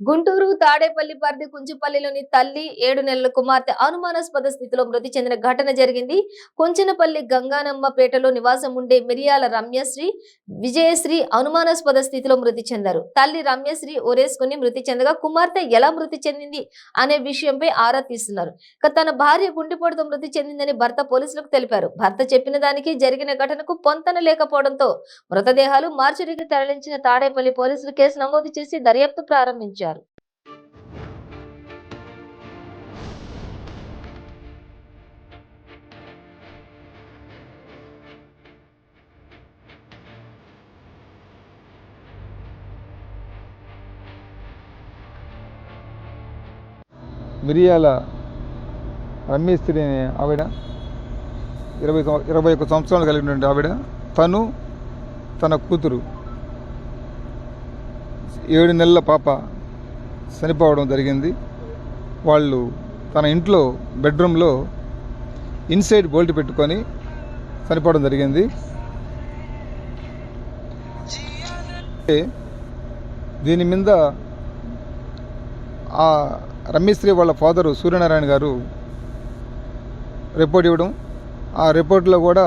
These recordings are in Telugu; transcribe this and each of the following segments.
గుంటూరు తాడేపల్లి పరిధి కుంచుపల్లిలోని తల్లి ఏడు నెలల కుమార్తె అనుమానాస్పద స్థితిలో మృతి చెందిన ఘటన జరిగింది. కుంచనపల్లి గంగానమ్మ పేటలో నివాసం ఉండే మిరియాల రమ్యశ్రీ విజయశ్రీ అనుమానాస్పద స్థితిలో మృతి చెందారు. తల్లి రమ్యశ్రీ ఒరేసుకుని మృతి చెందగా కుమార్తె ఎలా మృతి చెందింది అనే విషయంపై ఆరా తీస్తున్నారు. ఇక తన భార్య గుండెపోటుతో మృతి చెందిందని భర్త పోలీసులకు తెలిపారు. భర్త చెప్పిన దానికి జరిగిన ఘటనకు పొంతన లేకపోవడంతో మృతదేహాలు మార్చురికి తరలించిన తాడేపల్లి పోలీసులు కేసు నమోదు చేసి దర్యాప్తు ప్రారంభించారు. మిరియాల రమ్మేస్త్రి అనే ఆవిడ ఇరవై ఇరవై ఒక్క సంవత్సరాలు కలిగినటువంటి ఆవిడ. తను తన కూతురు ఏడు నెలల పాప చనిపోవడం జరిగింది. వాళ్ళు తన ఇంట్లో బెడ్రూమ్లో ఇన్సైడ్ బోల్ట్ పెట్టుకొని చనిపోవడం జరిగింది. దీని మీద ఆ రమేశ్రీ వాళ్ళ ఫాదరు సూర్యనారాయణ గారు రిపోర్ట్ ఇవ్వడం ఆ రిపోర్ట్లో కూడా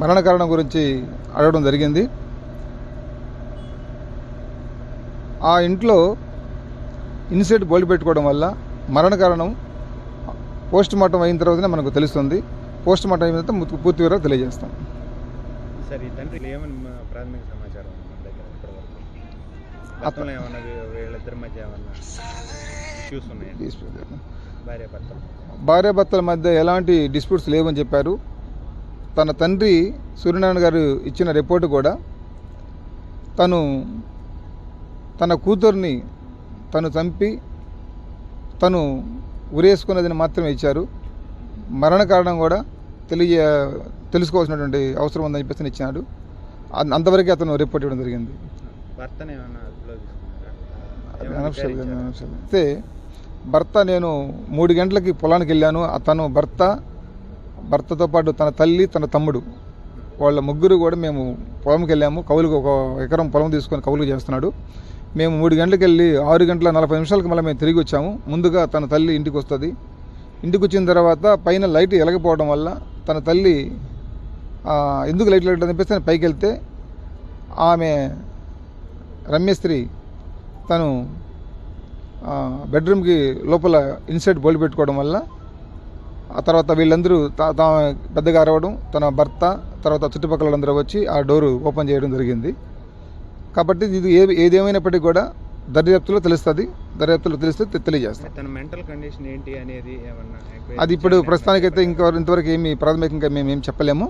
మరణ కారణం గురించి అడగడం జరిగింది. ఆ ఇంట్లో ఇన్సైడ్ బోల్డ్ పెట్టుకోవడం వల్ల మరణ కారణం పోస్ట్ మార్టం అయిన తర్వాతనే మనకు తెలుస్తుంది. పోస్ట్ మార్టం అయిన తర్వాత పూర్తి వివరాలు తెలియజేస్తాం. సార్ ఈ తండ్రి ఏమని మా ప్రాథమిక సమాచారం దగ్గర వీళ్ళిద్దరి మధ్య ఏమన్నా? ఇష్యూస్ ఉన్నాయండి భార్య భర్తలు భార్యాభర్తల. మధ్య ఎలాంటి డిస్ప్యూట్స్ లేవని చెప్పారు. తన తండ్రి సూర్యనారాయణ గారు ఇచ్చిన రిపోర్టు కూడా తను తన కూతుర్ని తను చంపి తను ఉరేసుకున్నదని మాత్రమే ఇచ్చారు. మరణ కారణం కూడా తెలియ తెలుసుకోవాల్సినటువంటి అవసరం ఉందని చెప్పేసి ఇచ్చినాడు. అంతవరకే అతను రిపోర్ట్ ఇవ్వడం జరిగింది. అయితే భర్త నేను మూడు గంటలకి పొలానికి వెళ్ళాను. అతను భర్త భర్తతో పాటు తన తల్లి తన తమ్ముడు. వాళ్ళ ముగ్గురు కూడా మేము పొలంకి వెళ్ళాము. కౌలుకు ఒక ఎకరం పొలం తీసుకొని కౌలుకు చేస్తున్నాడు. మేము మూడు గంటలకు వెళ్ళి ఆరు గంటల నలభై నిమిషాలకి మళ్ళీ మేము తిరిగి వచ్చాము. ముందుగా తన తల్లి ఇంటికి వస్తుంది. ఇంటికి వచ్చిన తర్వాత పైన లైట్ ఎలగపోవడం వల్ల తన తల్లి ఎందుకు లైట్ లైట్ అనిపిస్తే పైకి వెళ్తే ఆమె రమ్యశ్రీ తను బెడ్రూమ్కి లోపల ఇన్సైడ్ బోల్డ్ పెట్టుకోవడం వల్ల ఆ తర్వాత వీళ్ళందరూ తా పెద్దగా అరవడం తన భర్త తర్వాత చుట్టుపక్కల వాళ్ళందరూ వచ్చి ఆ డోరు ఓపెన్ చేయడం జరిగింది. కాబట్టి ఇది ఏ ఏదేమైనప్పటికీ కూడా దర్యాప్తులో తెలుస్తుంది. దర్యాప్తులో తెలిస్తే తెలియజేస్తాం. తన మెంటల్ కండిషన్ ఏంటి అనేది ఏమన్నా ఎంక్వైరీ అది ఇప్పుడు? ప్రస్తుతానికైతే ఇంకా ఇంతవరకు ఏమి ప్రాథమికంగా మేము ఏం చెప్పలేము.